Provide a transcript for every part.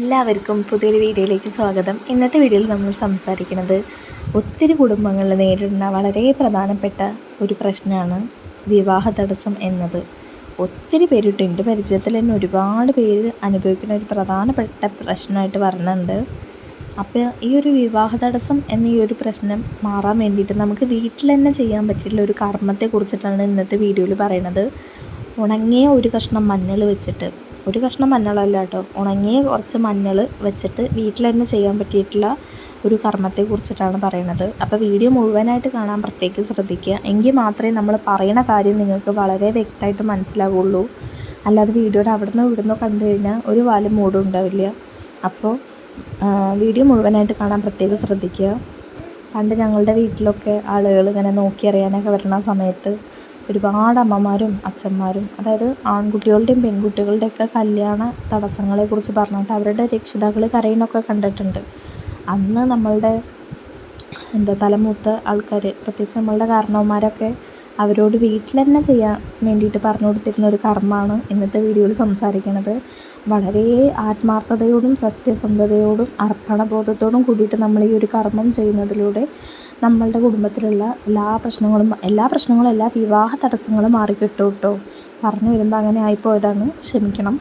എല്ലാവർക്കും പുതിയൊരു വീഡിയോയിലേക്ക് സ്വാഗതം. ഇന്നത്തെ വീഡിയോയിൽ നമ്മൾ സംസാരിക്കുന്നത് ഒത്തിരി കുടുംബങ്ങളിൽ നേരിടുന്ന വളരെ പ്രധാനപ്പെട്ട ഒരു പ്രശ്നമാണ് വിവാഹ തടസ്സം എന്നത്. ഒത്തിരി പേരിട്ട് എന്റെ പരിചയത്തിൽ തന്നെ ഒരുപാട് പേര് അനുഭവിക്കുന്ന ഒരു പ്രധാനപ്പെട്ട പ്രശ്നമായിട്ട് വരുന്നുണ്ട് അപ്പോൾ ഈ ഒരു വിവാഹ തടസ്സം എന്ന ഈ ഒരു പ്രശ്നം മാറാൻ വേണ്ടിയിട്ട് നമുക്ക് വീട്ടിൽ തന്നെ ചെയ്യാൻ പറ്റിയിട്ടുള്ള ഒരു കർമ്മത്തെ കുറിച്ചിട്ടാണ് ഇന്നത്തെ വീഡിയോയിൽ പറയുന്നത്. ഉണങ്ങിയ ഒരു കഷ്ണം മഞ്ഞൾ വെച്ചിട്ട് ഒരു കഷ്ണം മഞ്ഞളല്ല കേട്ടോ. ഉണങ്ങിയ കുറച്ച് മഞ്ഞൾ വെച്ചിട്ട് വീട്ടിൽ തന്നെ ചെയ്യാൻ പറ്റിയിട്ടുള്ള ഒരു കർമ്മത്തെ കുറിച്ചിട്ടാണ് പറയുന്നത്. അപ്പോൾ വീഡിയോ മുഴുവനായിട്ട് കാണാൻ പ്രത്യേകിച്ച് ശ്രദ്ധിക്കുക. എങ്കിൽ മാത്രമേ നമ്മൾ പറയുന്ന കാര്യം നിങ്ങൾക്ക് വളരെ വ്യക്തമായിട്ട് മനസ്സിലാവുള്ളൂ. അല്ലാതെ വീഡിയോയുടെ അവിടുന്ന് ഇവിടുന്ന് കണ്ടു കഴിഞ്ഞാൽ ഒരു വാലും മൂടും ഉണ്ടാവില്ല. അപ്പോൾ വീഡിയോ മുഴുവനായിട്ട് കാണാൻ പ്രത്യേകം ശ്രദ്ധിക്കുക. പണ്ട് ഞങ്ങളുടെ വീട്ടിലൊക്കെ ആളുകൾ ഇങ്ങനെ നോക്കി അറിയാനൊക്കെ വരുന്ന സമയത്ത് ഒരുപാട് അമ്മമാരും അച്ഛന്മാരും അതായത് ആൺകുട്ടികളുടെയും പെൺകുട്ടികളുടെയൊക്കെ കല്യാണ തടസ്സങ്ങളെക്കുറിച്ച് പറഞ്ഞിട്ട് അവരുടെ രക്ഷിതാക്കൾ കരയുന്നൊക്കെ കണ്ടിട്ടുണ്ട്. അന്ന് നമ്മളുടെ എന്താ തലമൂത്ത ആൾക്കാർ പ്രത്യേകിച്ച് നമ്മളുടെ കാരണവന്മാരൊക്കെ അവരോട് വീട്ടിൽ തന്നെ ചെയ്യാൻ വേണ്ടിയിട്ട് പറഞ്ഞു കൊടുത്തിരുന്ന ഒരു കർമ്മമാണ് ഇന്നത്തെ വീഡിയോയിൽ സംസാരിക്കുന്നത് വളരെ ആത്മാർത്ഥതയോടും സത്യസന്ധതയോടും അർപ്പണബോധത്തോടും കൂടിയിട്ട് നമ്മൾ ഈ ഒരു കർമ്മം ചെയ്യുന്നതിലൂടെ നമ്മളുടെ കുടുംബത്തിലുള്ള എല്ലാ പ്രശ്നങ്ങളും എല്ലാ പ്രശ്നങ്ങളും എല്ലാ വിവാഹ തടസ്സങ്ങളും മാറിക്കിട്ടും കേട്ടോ പറഞ്ഞു വരുമ്പോൾ അങ്ങനെ ആയിപ്പോയതാണ്. ക്ഷമിക്കണം.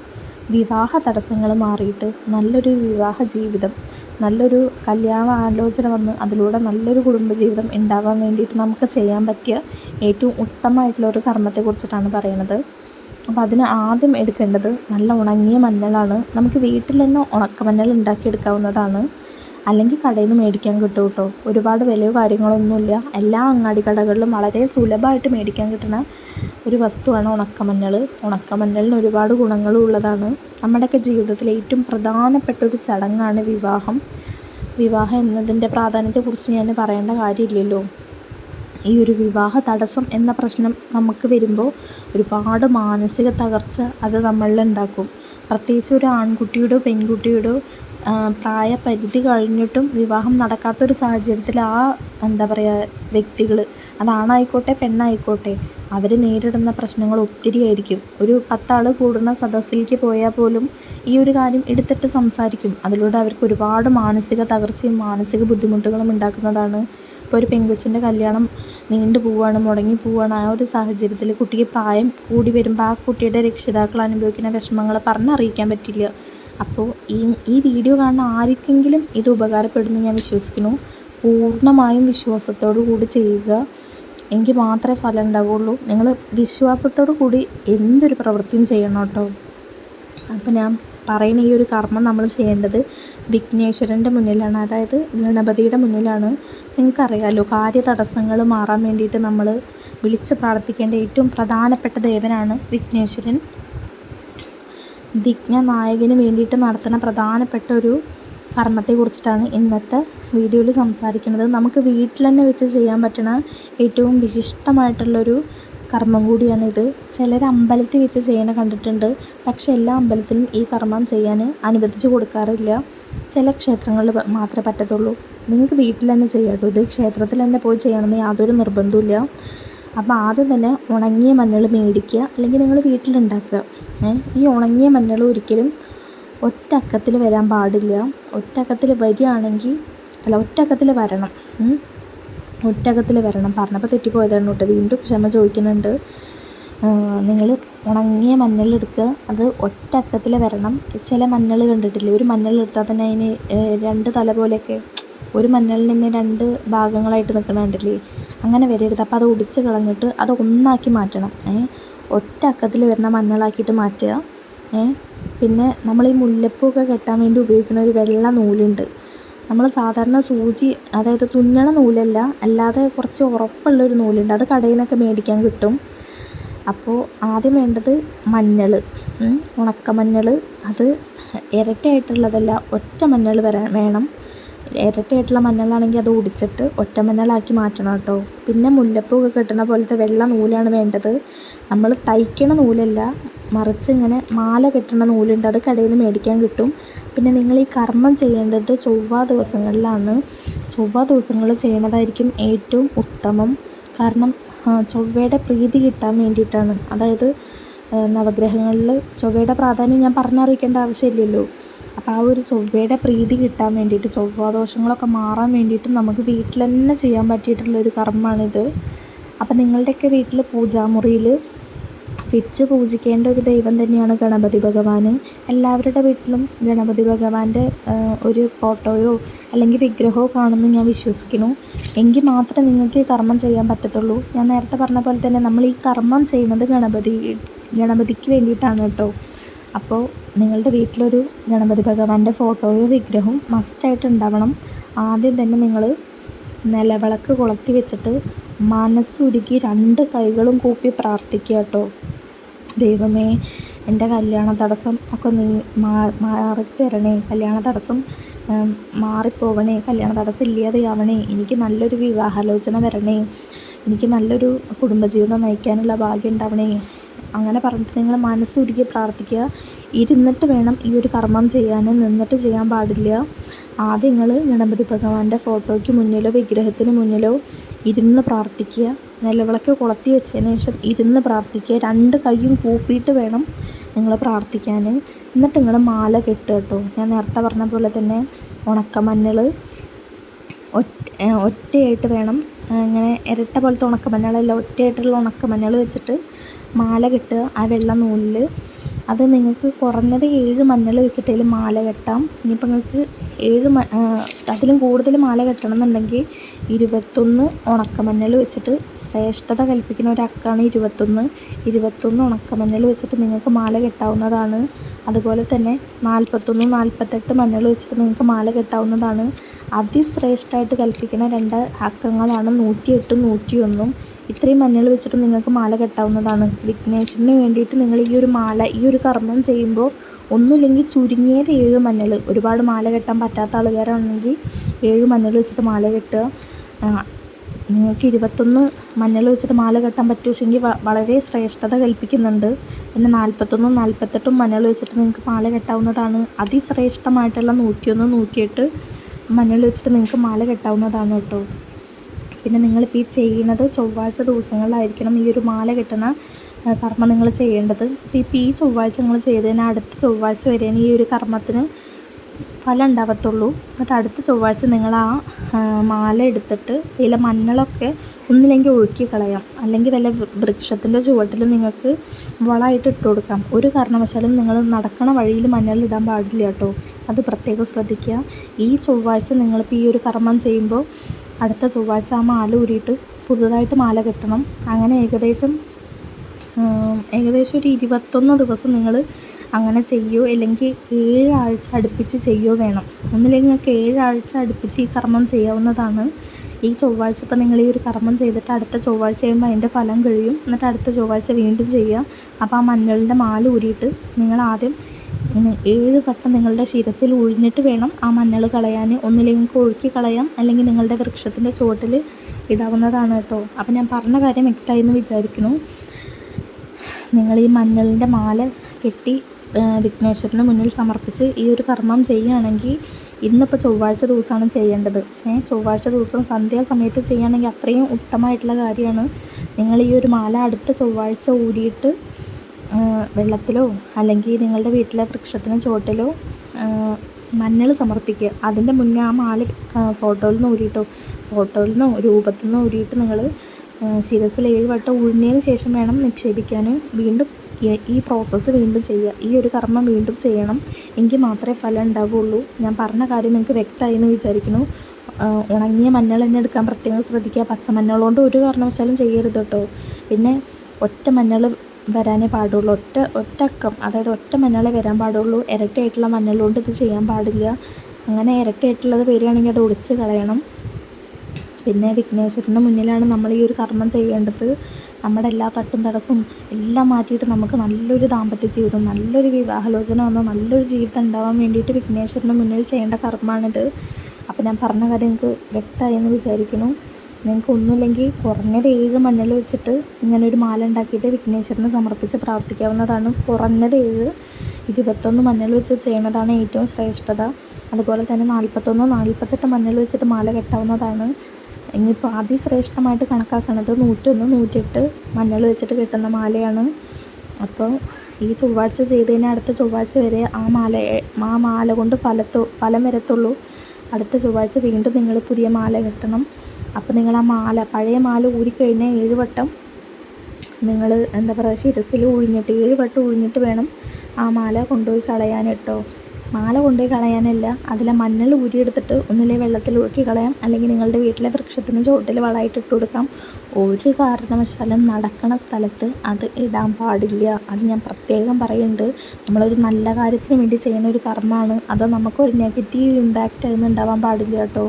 വിവാഹ തടസ്സങ്ങൾ മാറിയിട്ട് നല്ലൊരു വിവാഹ ജീവിതം നല്ലൊരു കല്യാണ ആലോചന വന്ന് അതിലൂടെ നല്ലൊരു കുടുംബജീവിതം ഉണ്ടാവാൻ വേണ്ടിയിട്ട് നമുക്ക് ചെയ്യാൻ പറ്റിയ ഏറ്റവും ഉത്തമമായിട്ടുള്ള ഒരു കർമ്മത്തെക്കുറിച്ചിട്ടാണ് പറയുന്നത് അപ്പോൾ അതിന് ആദ്യം എടുക്കേണ്ടത് നല്ല ഉണങ്ങിയ മഞ്ഞളാണ്. നമുക്ക് വീട്ടിൽ തന്നെ ഉണക്കമഞ്ഞൾ ഉണ്ടാക്കിയെടുക്കാവുന്നതാണ് അല്ലെങ്കിൽ കടയിൽ നിന്ന് മേടിക്കാൻ കിട്ടും കേട്ടോ. ഒരുപാട് വിലയോ കാര്യങ്ങളൊന്നുമില്ല എല്ലാ അങ്ങാടി കടകളിലും വളരെ സുലഭമായിട്ട് മേടിക്കാൻ കിട്ടുന്ന ഒരു വസ്തുവാണ് ഉണക്കമഞ്ഞൾ. ഉണക്കമഞ്ഞളിന് ഒരുപാട് ഗുണങ്ങളും ഉള്ളതാണ്. നമ്മുടെയൊക്കെ ജീവിതത്തിലെ ഏറ്റവും പ്രധാനപ്പെട്ട ഒരു ചടങ്ങാണ് വിവാഹം. വിവാഹം എന്നതിന്റെ പ്രാധാന്യത്തെക്കുറിച്ച് ഞാൻ പറയേണ്ട കാര്യമില്ലല്ലോ. ഈ ഒരു വിവാഹ തടസ്സം എന്ന പ്രശ്നം നമുക്ക് വരുമ്പോൾ ഒരുപാട് മാനസിക തകർച്ച അത് നമ്മളിൽ ഉണ്ടാക്കും. പ്രത്യേകിച്ച് ഒരു ആൺകുട്ടിയുടെയോ പെൺകുട്ടിയുടെയോ പ്രായപരിധി കഴിഞ്ഞിട്ടും വിവാഹം നടക്കാത്തൊരു സാഹചര്യത്തിൽ ആ എന്താ പറയുക വ്യക്തികൾ അത് ആണായിക്കോട്ടെ പെണ്ണായിക്കോട്ടെ അവർ നേരിടുന്ന പ്രശ്നങ്ങൾ ഒത്തിരി ആയിരിക്കും. ഒരു പത്താൾ കൂടുന്ന സദസ്സിലേക്ക് പോയാൽ പോലും ഈ ഒരു കാര്യം എടുത്തിട്ട് സംസാരിക്കും. അതിലൂടെ അവർക്ക് ഒരുപാട് മാനസിക തകർച്ചയും മാനസിക ബുദ്ധിമുട്ടുകളും ഉണ്ടാക്കുന്നതാണ്. ഇപ്പോൾ ഒരു പെങ്കൊച്ചിന്റെ കല്യാണം നീണ്ടു പോവുകയാണ് മുടങ്ങി പോവുകയാണ്. ആ ഒരു സാഹചര്യത്തിൽ കുട്ടിക്ക് പ്രായം കൂടി വരുമ്പോൾ ആ കുട്ടിയുടെ രക്ഷിതാക്കൾ അനുഭവിക്കുന്ന വിഷമങ്ങൾ പറഞ്ഞറിയിക്കാൻ പറ്റില്ല. അപ്പോൾ ഈ ഈ വീഡിയോ കാണുന്ന ആർക്കെങ്കിലും ഇത് ഉപകാരപ്പെടുമെന്ന് ഞാൻ വിശ്വസിക്കുന്നു. പൂർണമായും വിശ്വാസത്തോടു കൂടി ചെയ്യുക. എങ്കിൽ മാത്രമേ ഫലം ഉണ്ടാവുള്ളൂ നിങ്ങൾ വിശ്വാസത്തോടു കൂടി എന്തൊരു പ്രവൃത്തിയും ചെയ്യണം കേട്ടോ. അപ്പോൾ ഞാൻ പറയുന്ന ഈ ഒരു കർമ്മം നമ്മൾ ചെയ്യേണ്ടത് വിഘ്നേശ്വരന്റെ മുന്നിലാണ്. അതായത് ഗണപതിയുടെ മുന്നിലാണ്. നിങ്ങൾക്കറിയാമല്ലോ കാര്യ തടസ്സങ്ങൾ മാറാൻ വേണ്ടിയിട്ട് നമ്മൾ വിളിച്ച് പ്രാർത്ഥിക്കേണ്ട ഏറ്റവും പ്രധാനപ്പെട്ട ദേവനാണ് വിഘ്നേശ്വരൻ. വിഘ്നനായകന് വേണ്ടിയിട്ട് നടത്തുന്ന പ്രധാനപ്പെട്ട ഒരു കർമ്മത്തെ കുറിച്ചിട്ടാണ് ഇന്നത്തെ വീഡിയോയിൽ സംസാരിക്കുന്നത്. നമുക്ക് വീട്ടിൽ തന്നെ വെച്ച് ചെയ്യാൻ പറ്റുന്ന ഏറ്റവും വിശിഷ്ടമായിട്ടുള്ളൊരു കർമ്മം കൂടിയാണിത്. ചിലർ അമ്പലത്തിൽ വെച്ച് ചെയ്യണ കണ്ടിട്ടുണ്ട്. പക്ഷേ എല്ലാ അമ്പലത്തിലും ഈ കർമ്മം ചെയ്യാൻ അനുവദിച്ച് കൊടുക്കാറില്ല. ചില ക്ഷേത്രങ്ങളിൽ മാത്രമേ പറ്റത്തുള്ളൂ. നിങ്ങൾക്ക് വീട്ടിൽ തന്നെ ചെയ്യാട്ടോ ഇത് ക്ഷേത്രത്തിൽ തന്നെ പോയി ചെയ്യണമെന്ന് യാതൊരു നിർബന്ധമില്ല അപ്പോൾ ആദ്യം തന്നെ ഉണങ്ങിയ മഞ്ഞൾ മേടിക്കുക അല്ലെങ്കിൽ നിങ്ങൾ വീട്ടിലുണ്ടാക്കുക. ഈ ഉണങ്ങിയ മഞ്ഞൾ ഒരിക്കലും ഒറ്റക്കത്തിൽ വരാൻ പാടില്ല. ഒറ്റക്കത്തിൽ വരികയാണെങ്കിൽ അല്ല ഒറ്റ അക്കത്തിൽ വരണം. ഒറ്റ അക്കത്തിൽ വരണം. പറഞ്ഞപ്പോൾ തെറ്റിപ്പോയതാണ് കേട്ടോ. വീണ്ടും ക്ഷമ ചോദിക്കുന്നുണ്ട്. നിങ്ങൾ ഉണങ്ങിയ മഞ്ഞൾ എടുക്കുക. അത് ഒറ്റക്കത്തിൽ വരണം. ചില മഞ്ഞൾ കണ്ടിട്ടില്ലേ? ഒരു മഞ്ഞൾ എടുത്താൽ തന്നെ അതിന് രണ്ട് തല പോലെയൊക്കെ ഒരു മഞ്ഞളിൽ തന്നെ രണ്ട് ഭാഗങ്ങളായിട്ട് നിൽക്കണ കണ്ടില്ലേ അങ്ങനെ വരരുത്. അപ്പോൾ അത് ഒടിച്ച് കളഞ്ഞിട്ട് അത് ഒന്നാക്കി മാറ്റണം. ഒറ്റ അക്കത്തിൽ വരുന്ന മഞ്ഞളാക്കിയിട്ട് മാറ്റുക. പിന്നെ നമ്മൾ ഈ മുല്ലപ്പൂവൊക്കെ കെട്ടാൻ വേണ്ടി ഉപയോഗിക്കുന്ന ഒരു വെള്ള നൂലുണ്ട്. നമ്മൾ സാധാരണ സൂചി അതായത് തുന്നണ നൂലല്ല അല്ലാതെ കുറച്ച് ഉറപ്പുള്ളൊരു നൂലുണ്ട്. അത് കടയിൽ നിന്നൊക്കെ മേടിക്കാൻ കിട്ടും. അപ്പോൾ ആദ്യം വേണ്ടത് മഞ്ഞൾ. ഉണക്കമഞ്ഞൾ അത് ഇരട്ടയായിട്ടുള്ളതല്ല ഒറ്റ മഞ്ഞൾ വരാൻ വേണം. ഇരട്ടയായിട്ടുള്ള മഞ്ഞളാണെങ്കിൽ അത് ഒടിച്ചിട്ട് ഒറ്റ മഞ്ഞളാക്കി മാറ്റണം കേട്ടോ. പിന്നെ മുല്ലപ്പൂവൊക്കെ കെട്ടണ പോലത്തെ വെള്ള നൂലാണ് വേണ്ടത്. നമ്മൾ തയ്ക്കണ നൂലല്ല മറിച്ച് ഇങ്ങനെ മാല കെട്ടണ നൂലുണ്ട്. അത് കടയിൽ നിന്ന് മേടിക്കാൻ കിട്ടും. പിന്നെ നിങ്ങൾ ഈ കർമ്മം ചെയ്യേണ്ടത് ചൊവ്വ ദിവസങ്ങളിലാണ്. ചൊവ്വ ദിവസങ്ങളിൽ ചെയ്യണതായിരിക്കും ഏറ്റവും ഉത്തമം. കാരണം ചൊവ്വയുടെ പ്രീതി കിട്ടാൻ വേണ്ടിയിട്ടാണ്. അതായത് നവഗ്രഹങ്ങളിൽ ചൊവ്വയുടെ പ്രാധാന്യം ഞാൻ പറഞ്ഞറിയിക്കേണ്ട ആവശ്യമില്ലല്ലോ. അപ്പോൾ ആ ഒരു ചൊവ്വയുടെ പ്രീതി കിട്ടാൻ വേണ്ടിയിട്ട് ചൊവ്വാദോഷങ്ങളൊക്കെ മാറാൻ വേണ്ടിയിട്ട് നമുക്ക് വീട്ടിൽ തന്നെ ചെയ്യാൻ പറ്റിയിട്ടുള്ള ഒരു കർമ്മമാണിത്. അപ്പം നിങ്ങളുടെയൊക്കെ വീട്ടിൽ പൂജാമുറിയിൽ വെച്ച് പൂജിക്കേണ്ട ഒരു ദൈവം തന്നെയാണ് ഗണപതി ഭഗവാൻ എല്ലാവരുടെ വീട്ടിലും ഗണപതി ഭഗവാന്റെ ഒരു ഫോട്ടോയോ അല്ലെങ്കിൽ വിഗ്രഹമോ കാണുമെന്ന് ഞാൻ വിശ്വസിക്കുന്നു. എങ്കിൽ മാത്രമേ നിങ്ങൾക്ക് ഈ കർമ്മം ചെയ്യാൻ പറ്റത്തുള്ളൂ. ഞാൻ നേരത്തെ പറഞ്ഞ പോലെ തന്നെ നമ്മൾ ഈ കർമ്മം ചെയ്യുന്നത് ഗണപതി ഗണപതിക്ക് വേണ്ടിയിട്ടാണ് കേട്ടോ. അപ്പോൾ നിങ്ങളുടെ വീട്ടിലൊരു ഗണപതി ഭഗവാന്റെ ഫോട്ടോയോ വിഗ്രഹവും മസ്റ്റായിട്ട് ഉണ്ടാവണം. ആദ്യം തന്നെ നിങ്ങൾ നിലവിളക്ക് കൊളുത്തി വെച്ചിട്ട് മനസ്സുരുക്കി രണ്ട് കൈകളും കൂപ്പി പ്രാർത്ഥിക്കുക കേട്ടോ. ദൈവമേ എന്റെ കല്യാണ തടസ്സം ഒക്കെ നീ തരണേ കല്യാണ തടസ്സം മാറിപ്പോവണേ. കല്യാണ തടസ്സം ഇല്ലാതെയാവണേ. എനിക്ക് നല്ലൊരു വിവാഹാലോചന വരണേ. എനിക്ക് നല്ലൊരു കുടുംബജീവിതം നയിക്കാനുള്ള ഭാഗ്യം ഉണ്ടാവണേ. അങ്ങനെ പറഞ്ഞിട്ട് നിങ്ങൾ മനസ്സുരുകി പ്രാർത്ഥിക്കുക. ഇരുന്നിട്ട് വേണം ഈ ഒരു കർമ്മം ചെയ്യാൻ നിന്നിട്ട് ചെയ്യാൻ പാടില്ല. ആദ്യം നിങ്ങൾ ഗണപതി ഭഗവാന്റെ ഫോട്ടോയ്ക്ക് മുന്നിലോ വിഗ്രഹത്തിന് മുന്നിലോ ഇരുന്ന് പ്രാർത്ഥിക്കുക. നിലവിളക്ക് കൊളുത്തി വെച്ചതിന് ശേഷം ഇരുന്ന് പ്രാർത്ഥിക്കുക. രണ്ട് കൈയും കൂപ്പിയിട്ട് വേണം നിങ്ങൾ പ്രാർത്ഥിക്കാൻ എന്നിട്ട് നിങ്ങൾ മാല കെട്ടുക കേട്ടോ. ഞാൻ നേരത്തെ പറഞ്ഞ പോലെ തന്നെ ഉണക്കമഞ്ഞൾ ഒറ്റ ഒറ്റയായിട്ട് വേണം. ഇങ്ങനെ ഇരട്ട പോലത്തെ ഉണക്കമഞ്ഞളല്ല ഒറ്റയായിട്ടുള്ള ഉണക്കമഞ്ഞൾ വെച്ചിട്ട് മാല കെട്ടുക ആ വെള്ള നൂലിൽ അത് നിങ്ങൾക്ക് കുറഞ്ഞത് ഏഴ് മഞ്ഞൾ വെച്ചിട്ടേലും മാല കെട്ടാം. ഇനിയിപ്പോൾ നിങ്ങൾക്ക് ഏഴ് അതിലും കൂടുതൽ മാല കെട്ടണം എന്നുണ്ടെങ്കിൽ ഇരുപത്തൊന്ന് ഉണക്കമഞ്ഞൾ വെച്ചിട്ട് ശ്രേഷ്ഠത കൽപ്പിക്കുന്ന ഒരു അക്കാണ് ഇരുപത്തൊന്ന്. ഇരുപത്തൊന്ന് ഉണക്കമഞ്ഞൾ വെച്ചിട്ട് നിങ്ങൾക്ക് മാല കെട്ടാവുന്നതാണ്. അതുപോലെ തന്നെ നാൽപ്പത്തൊന്ന് നാൽപ്പത്തെട്ട് മഞ്ഞൾ വെച്ചിട്ട് നിങ്ങൾക്ക് മാല കെട്ടാവുന്നതാണ്. അതിശ്രേഷ്ഠമായിട്ട് കൽപ്പിക്കുന്ന രണ്ട് അക്കങ്ങളാണ് നൂറ്റിയെട്ടും നൂറ്റിയൊന്നും. ഇത്രയും മഞ്ഞൾ വെച്ചിട്ട് നിങ്ങൾക്ക് മാല കെട്ടാവുന്നതാണ്. വിഘ്നേശ്വരന് വേണ്ടിയിട്ട് നിങ്ങൾ ഈ ഒരു മാല ഈ ഒരു കർമ്മം ചെയ്യുമ്പോൾ ഒന്നുമില്ലെങ്കിൽ ചുരുങ്ങിയത് ഏഴ് മഞ്ഞൾ. ഒരുപാട് മാല കെട്ടാൻ പറ്റാത്ത ആൾക്കാരാണെങ്കിൽ ഏഴ് മഞ്ഞൾ വെച്ചിട്ട് മാല കെട്ടുക. നിങ്ങൾക്ക് ഇരുപത്തൊന്ന് മഞ്ഞൾ വെച്ചിട്ട് മാല കെട്ടാൻ പറ്റുമെങ്കിൽ വളരെ ശ്രേഷ്ഠത കൽപ്പിക്കുന്നുണ്ട്. പിന്നെ നാൽപ്പത്തൊന്നും നാൽപ്പത്തെട്ടും മഞ്ഞൾ വെച്ചിട്ട് നിങ്ങൾക്ക് മാല കെട്ടാവുന്നതാണ്. അതിശ്രേഷ്ഠമായിട്ടുള്ള നൂറ്റിയൊന്ന് നൂറ്റിയെട്ട് മഞ്ഞൾ വെച്ചിട്ട് നിങ്ങൾക്ക് മാല കെട്ടാവുന്നതാണ് കേട്ടോ. പിന്നെ നിങ്ങളിപ്പോൾ ഈ ചെയ്യുന്നത് ചൊവ്വാഴ്ച ദിവസങ്ങളിലായിരിക്കണം ഈ ഒരു മാല കെട്ടുന്ന കർമ്മം നിങ്ങൾ ചെയ്യേണ്ടത്. ഇപ്പോൾ ഈ ചൊവ്വാഴ്ച നിങ്ങൾ ചെയ്തതിന് അടുത്ത ചൊവ്വാഴ്ച വരെയാണ് ഈ ഒരു കർമ്മത്തിന് ഫലം ഉണ്ടാവത്തുള്ളൂ. എന്നിട്ട് അടുത്ത ചൊവ്വാഴ്ച നിങ്ങൾ ആ മാല എടുത്തിട്ട് അതിലെ മഞ്ഞളൊക്കെ ഒന്നില്ലെങ്കിൽ ഒഴുക്കി കളയാം. അല്ലെങ്കിൽ വല്ല വൃക്ഷത്തിന്റെ ചുവട്ടിൽ നിങ്ങൾക്ക് വളമായിട്ട് ഇട്ട് കൊടുക്കാം. ഒരു കാരണവശാലും നിങ്ങൾ നടക്കണ വഴിയിൽ മഞ്ഞൾ ഇടാൻ പാടില്ല കേട്ടോ. അത് പ്രത്യേകം ശ്രദ്ധിക്കുക. ഈ ചൊവ്വാഴ്ച നിങ്ങളിപ്പോൾ ഈ ഒരു കർമ്മം ചെയ്യുമ്പോൾ അടുത്ത ചൊവ്വാഴ്ച ആ മാല ഊരിയിട്ട് പുതുതായിട്ട് മാല കെട്ടണം. അങ്ങനെ ഏകദേശം ഏകദേശം ഒരു ഇരുപത്തൊന്ന് ദിവസം നിങ്ങൾ അങ്ങനെ ചെയ്യുമോ അല്ലെങ്കിൽ ഏഴാഴ്ച അടുപ്പിച്ച് ചെയ്യുകയോ വേണം. ഒന്നില്ലെങ്കിൽ നിങ്ങൾക്ക് ഏഴാഴ്ച അടുപ്പിച്ച് ഈ കർമ്മം ചെയ്യാവുന്നതാണ്. ഈ ചൊവ്വാഴ്ച ഇപ്പം നിങ്ങൾ ഈ ഒരു കർമ്മം ചെയ്തിട്ട് അടുത്ത ചൊവ്വാഴ്ച ചെയ്യുമ്പോൾ അതിന്റെ ഫലം കഴിയും. എന്നിട്ട് അടുത്ത ചൊവ്വാഴ്ച വീണ്ടും ചെയ്യുക. അപ്പോൾ ആ മഞ്ഞളിന്റെ മാല ഊരിയിട്ട് നിങ്ങൾ ആദ്യം ഏഴ് വട്ടം നിങ്ങളുടെ ശിരസിൽ ഉഴിഞ്ഞിട്ട് വേണം ആ മഞ്ഞൾ കളയാൻ. ഒന്നില്ലെങ്കിൽ നിങ്ങൾക്ക് ഒഴുക്കി കളയാം. അല്ലെങ്കിൽ നിങ്ങളുടെ വൃക്ഷത്തിന്റെ ചുവട്ടിൽ ഇടാവുന്നതാണ് കേട്ടോ. അപ്പം ഞാൻ പറഞ്ഞ കാര്യം വ്യക്തമായി എന്ന് വിചാരിക്കുന്നു. നിങ്ങൾ ഈ മഞ്ഞളിന്റെ മാല കെട്ടി വിഘ്നേശ്വരന് മുന്നിൽ സമർപ്പിച്ച് ഈ ഒരു കർമ്മം ചെയ്യുകയാണെങ്കിൽ ഇന്നിപ്പോൾ ചൊവ്വാഴ്ച ദിവസമാണ് ചെയ്യേണ്ടത്. ഏഹ് ചൊവ്വാഴ്ച ദിവസം സന്ധ്യാസമയത്ത് ചെയ്യുകയാണെങ്കിൽ അത്രയും ഉത്തമമായിട്ടുള്ള കാര്യമാണ്. നിങ്ങൾ ഈ ഒരു മാല അടുത്ത ചൊവ്വാഴ്ച ഊരിയിട്ട് വെള്ളത്തിലോ അല്ലെങ്കിൽ നിങ്ങളുടെ വീട്ടിലെ വൃക്ഷത്തിന് ചുവട്ടിലോ മഞ്ഞൾ സമർപ്പിക്കുക. അതിന്റെ മുന്നേ ആ മാല ഫോട്ടോയിൽ നിന്ന് ഊരിയിട്ടോ ഫോട്ടോയിൽ നിന്നോ രൂപത്തിൽ നിന്നോ ഊരിയിട്ട് നിങ്ങൾ ശിരസിൽ ഏഴ് വട്ടം ഉഴിഞ്ഞതിന് ശേഷം വേണം നിക്ഷേപിക്കാൻ. വീണ്ടും ഈ പ്രോസസ്സ് വീണ്ടും ചെയ്യുക. ഈ ഒരു കർമ്മം വീണ്ടും ചെയ്യണം. എങ്കിൽ മാത്രമേ ഫലം ഉണ്ടാവുകയുള്ളൂ ഞാൻ പറഞ്ഞ കാര്യം നിങ്ങൾക്ക് വ്യക്തമായി എന്ന് വിചാരിക്കുന്നു. ഉണങ്ങിയ മഞ്ഞൾ തന്നെ എടുക്കാൻ പ്രത്യേകം ശ്രദ്ധിക്കുക. പച്ചമഞ്ഞൾ കൊണ്ട് ഒരു കാരണവശാലും ചെയ്യരുത് കേട്ടോ. പിന്നെ ഒറ്റ മഞ്ഞൾ വരാനേ പാടുള്ളൂ. ഒറ്റ ഒറ്റക്കം അതായത് ഒറ്റ മഞ്ഞളെ വരാൻ പാടുള്ളൂ. ഇരട്ടയായിട്ടുള്ള മഞ്ഞൾ കൊണ്ട് ഇത് ചെയ്യാൻ പാടില്ല. അങ്ങനെ ഇരട്ടയായിട്ടുള്ളത് വരികയാണെങ്കിൽ അത് ഒളിച്ച് കളയണം. പിന്നെ വിഘ്നേശ്വരന്റെ മുന്നിലാണ് നമ്മൾ ഈ ഒരു കർമ്മം ചെയ്യേണ്ടത്. നമ്മുടെ എല്ലാ തട്ടും തടസ്സവും എല്ലാം മാറ്റിയിട്ട് നമുക്ക് നല്ലൊരു ദാമ്പത്യ ജീവിതം നല്ലൊരു വിവാഹലോചന വന്ന നല്ലൊരു ജീവിതം ഉണ്ടാവാൻ വേണ്ടിയിട്ട് വിഘ്നേശ്വരന്റെ മുന്നിൽ ചെയ്യേണ്ട കർമ്മമാണിത്. അപ്പോൾ ഞാൻ പറഞ്ഞ കാര്യം നിങ്ങൾക്ക് വ്യക്തമായി എന്ന് വിചാരിക്കുന്നു. നിങ്ങൾക്ക് ഒന്നുമില്ലെങ്കിൽ കുറഞ്ഞത് ഏഴ് മഞ്ഞൾ വെച്ചിട്ട് ഇങ്ങനെ ഒരു മാല ഉണ്ടാക്കിയിട്ട് വിഘ്നേശ്വരന് സമർപ്പിച്ച് പ്രാർത്ഥിക്കാവുന്നതാണ്. കുറഞ്ഞത് ഏഴ് ഇരുപത്തൊന്ന് മഞ്ഞൾ വെച്ച് ചെയ്യുന്നതാണ് ഏറ്റവും ശ്രേഷ്ഠത. അതുപോലെ തന്നെ നാൽപ്പത്തൊന്ന് നാൽപ്പത്തെട്ട് മഞ്ഞൾ വെച്ചിട്ട് മാല കെട്ടാവുന്നതാണ്. ഇനിയിപ്പോൾ അതിശ്രേഷ്ഠമായിട്ട് കണക്കാക്കുന്നത് നൂറ്റൊന്ന് നൂറ്റിയെട്ട് മഞ്ഞൾ വെച്ചിട്ട് കിട്ടുന്ന മാലയാണ്. അപ്പോൾ ഈ ചൊവ്വാഴ്ച ചെയ്ത് കഴിഞ്ഞാൽ അടുത്ത ചൊവ്വാഴ്ച വരെ ആ മാല ആ മാല കൊണ്ട് ഫലത്തു ഫലം വരത്തുള്ളൂ. അടുത്ത ചൊവ്വാഴ്ച വീണ്ടും നിങ്ങൾ പുതിയ മാല കെട്ടണം. അപ്പോൾ നിങ്ങൾ ആ മാല പഴയ മാല ഊരിക്കഴിഞ്ഞാൽ ഏഴ് വട്ടം നിങ്ങൾ എന്താ പറയുക ശിരസിൽ ഉഴിഞ്ഞിട്ട് ഏഴ് വട്ടം ഉഴിഞ്ഞിട്ട് വേണം ആ മാല കൊണ്ടുപോയി കളയാൻ കേട്ടോ. മാല കൊണ്ടുപോയി കളയാനല്ല. അതിലെ മഞ്ഞൾ ഊരിയെടുത്തിട്ട് ഒന്നിലെ വെള്ളത്തിൽ ഒഴുക്കി കളയാം. അല്ലെങ്കിൽ നിങ്ങളുടെ വീട്ടിലെ വൃക്ഷത്തിന് ചുവട്ടിൽ വളമായിട്ട് ഇട്ട് കൊടുക്കാം. ഒരു കാരണവശാലും നടക്കണ സ്ഥലത്ത് അത് ഇടാൻ പാടില്ല. അത് ഞാൻ പ്രത്യേകം പറയുന്നുണ്ട്. നമ്മളൊരു നല്ല കാര്യത്തിന് വേണ്ടി ചെയ്യുന്ന ഒരു കർമ്മമാണ്. അത് നമുക്കൊരു നെഗറ്റീവ് ഇമ്പാക്റ്റ് അതിന് ഉണ്ടാവാൻ പാടില്ല കേട്ടോ.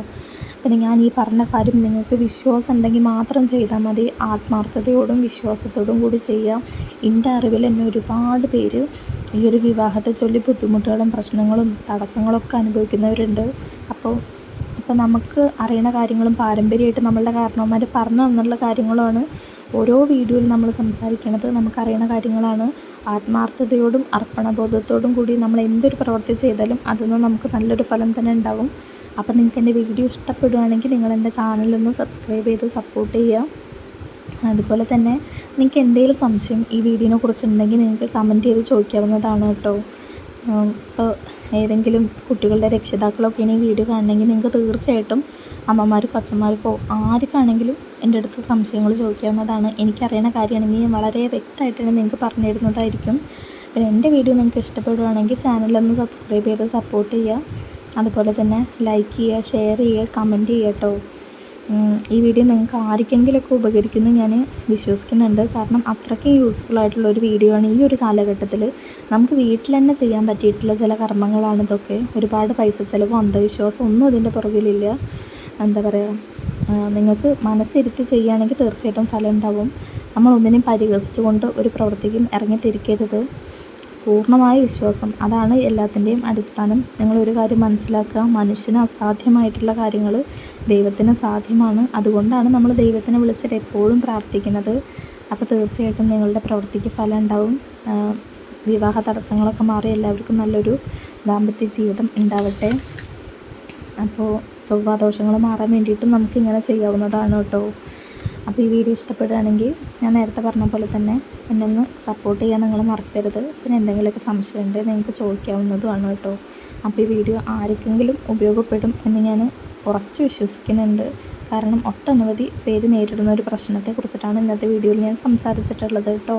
പിന്നെ ഞാൻ ഈ പറഞ്ഞ കാര്യം നിങ്ങൾക്ക് വിശ്വാസം ഉണ്ടെങ്കിൽ മാത്രം ചെയ്താൽ മതി. ആത്മാർത്ഥതയോടും വിശ്വാസത്തോടും കൂടി ചെയ്യാം. എന്റെ അറിവിൽ എന്നെ ഒരുപാട് പേര് ഈ ഒരു വിവാഹത്തെ ചൊല്ലി ബുദ്ധിമുട്ടുകളും പ്രശ്നങ്ങളും തടസ്സങ്ങളൊക്കെ അനുഭവിക്കുന്നവരുണ്ട്. അപ്പോൾ അപ്പോൾ നമുക്ക് അറിയണ കാര്യങ്ങളും പാരമ്പര്യമായിട്ട് നമ്മളുടെ കാരണവന്മാർ പറഞ്ഞു തന്നുള്ള കാര്യങ്ങളുമാണ്. ഓരോ വീഡിയോയിൽ നമ്മൾ സംസാരിക്കുന്നത് നമുക്കറിയുന്ന കാര്യങ്ങളാണ്. ആത്മാർത്ഥതയോടും അർപ്പണബോധത്തോടും കൂടി നമ്മൾ എന്തൊരു പ്രവൃത്തി ചെയ്താലും അതിൽ നിന്ന് നമുക്ക് നല്ലൊരു ഫലം തന്നെ ഉണ്ടാവും. അപ്പോൾ നിങ്ങൾക്ക് എന്റെ വീഡിയോ ഇഷ്ടപ്പെടുകയാണെങ്കിൽ നിങ്ങൾ എന്റെ ചാനലൊന്ന് സബ്സ്ക്രൈബ് ചെയ്ത് സപ്പോർട്ട് ചെയ്യുക. അതുപോലെ തന്നെ നിങ്ങൾക്ക് എന്തെങ്കിലും സംശയം ഈ വീഡിയോനെ കുറിച്ചുണ്ടെങ്കിൽ നിങ്ങൾക്ക് കമന്റ് ചെയ്ത് ചോദിക്കാവുന്നതാണ് കേട്ടോ. ഇപ്പോൾ ഏതെങ്കിലും കുട്ടികളുടെ രക്ഷിതാക്കളൊക്കെയാണ് ഈ വീഡിയോ കാണണമെങ്കിൽ നിങ്ങൾക്ക് തീർച്ചയായിട്ടും അമ്മമാർക്കോ അച്ഛന്മാർക്കോ ആർക്കാണെങ്കിലും എന്റെ അടുത്ത് സംശയങ്ങൾ ചോദിക്കാവുന്നതാണ്. എനിക്കറിയണ കാര്യമാണെങ്കിൽ ഞാൻ വളരെ വ്യക്തമായിട്ട് തന്നെ നിങ്ങൾക്ക് പറഞ്ഞു തരുന്നതായിരിക്കും. എന്റെ വീഡിയോ നിങ്ങൾക്ക് ഇഷ്ടപ്പെടുകയാണെങ്കിൽ ചാനലൊന്ന് സബ്സ്ക്രൈബ് ചെയ്ത് സപ്പോർട്ട് ചെയ്യുക. അതുപോലെ തന്നെ ലൈക്ക് ചെയ്യുക ഷെയർ ചെയ്യുക കമന്റ് ചെയ്യുക കേട്ടോ. ഈ വീഡിയോ നിങ്ങൾക്ക് ആർക്കെങ്കിലുമൊക്കെ ഉപകരിക്കുമെന്ന് ഞാൻ വിശ്വസിക്കുന്നുണ്ട്. കാരണം അത്രയ്ക്കും യൂസ്ഫുൾ ആയിട്ടുള്ള ഒരു വീഡിയോ ആണ് ഈ ഒരു കാലഘട്ടത്തിൽ നമുക്ക് വീട്ടിൽ തന്നെ ചെയ്യാൻ പറ്റിയിട്ടുള്ള ചില കർമ്മങ്ങളാണ് ഇതൊക്കെ. ഒരുപാട് പൈസ ചിലവും അന്ധവിശ്വാസം ഒന്നും ഇതിന്റെ പുറകിലില്ല. എന്താ പറയുക നിങ്ങൾക്ക് മനസ്സിരുത്തി ചെയ്യുകയാണെങ്കിൽ തീർച്ചയായിട്ടും ഫലം ഉണ്ടാവും. നമ്മൾ ഒന്നിനെയും പരിഹസിച്ചുകൊണ്ട് ഒരു പ്രവൃത്തിക്കും ഇറങ്ങിത്തിരിക്കരുത്. പൂർണമായ വിശ്വാസം. അതാണ് എല്ലാത്തിന്റെയും അടിസ്ഥാനം. നിങ്ങൾ ഒരു കാര്യം മനസ്സിലാക്കുക. മനുഷ്യന് അസാധ്യമായിട്ടുള്ള കാര്യങ്ങൾ ദൈവത്തിന് സാധ്യമാണ്. അതുകൊണ്ടാണ് നമ്മൾ ദൈവത്തിനെ വിളിച്ചിട്ട് എപ്പോഴും പ്രാർത്ഥിക്കുന്നത്. അപ്പോൾ തീർച്ചയായിട്ടും നിങ്ങളുടെ പ്രവൃത്തിക്ക് ഫലം ഉണ്ടാവും. വിവാഹ തടസ്സങ്ങളൊക്കെ മാറി എല്ലാവർക്കും നല്ലൊരു ദാമ്പത്യ ജീവിതം ഉണ്ടാവട്ടെ. അപ്പോൾ ചൊവ്വാദോഷങ്ങൾ മാറാൻ വേണ്ടിയിട്ടും നമുക്ക് ഇങ്ങനെ ചെയ്യാവുന്നതാണ് കേട്ടോ. അപ്പോൾ ഈ വീഡിയോ ഇഷ്ടപ്പെടുകയാണെങ്കിൽ ഞാൻ നേരത്തെ പറഞ്ഞ പോലെ തന്നെ എന്നെ ഒന്ന് സപ്പോർട്ട് ചെയ്യാൻ നിങ്ങൾ മറക്കരുത്. പിന്നെ എന്തെങ്കിലുമൊക്കെ സംശയം ഉണ്ടെങ്കിൽ നിങ്ങൾക്ക് ചോദിക്കാവുന്നതുമാണ് കേട്ടോ. അപ്പോൾ ഈ വീഡിയോ ആർക്കെങ്കിലും ഉപയോഗപ്പെടും എന്ന് ഞാൻ ഉറച്ച് വിശ്വസിക്കുന്നുണ്ട്. കാരണം ഒട്ടനവധി പേര് നേരിടുന്ന ഒരു പ്രശ്നത്തെക്കുറിച്ചിട്ടാണ് ഇന്നത്തെ വീഡിയോയിൽ ഞാൻ സംസാരിച്ചിട്ടുള്ളത് കേട്ടോ.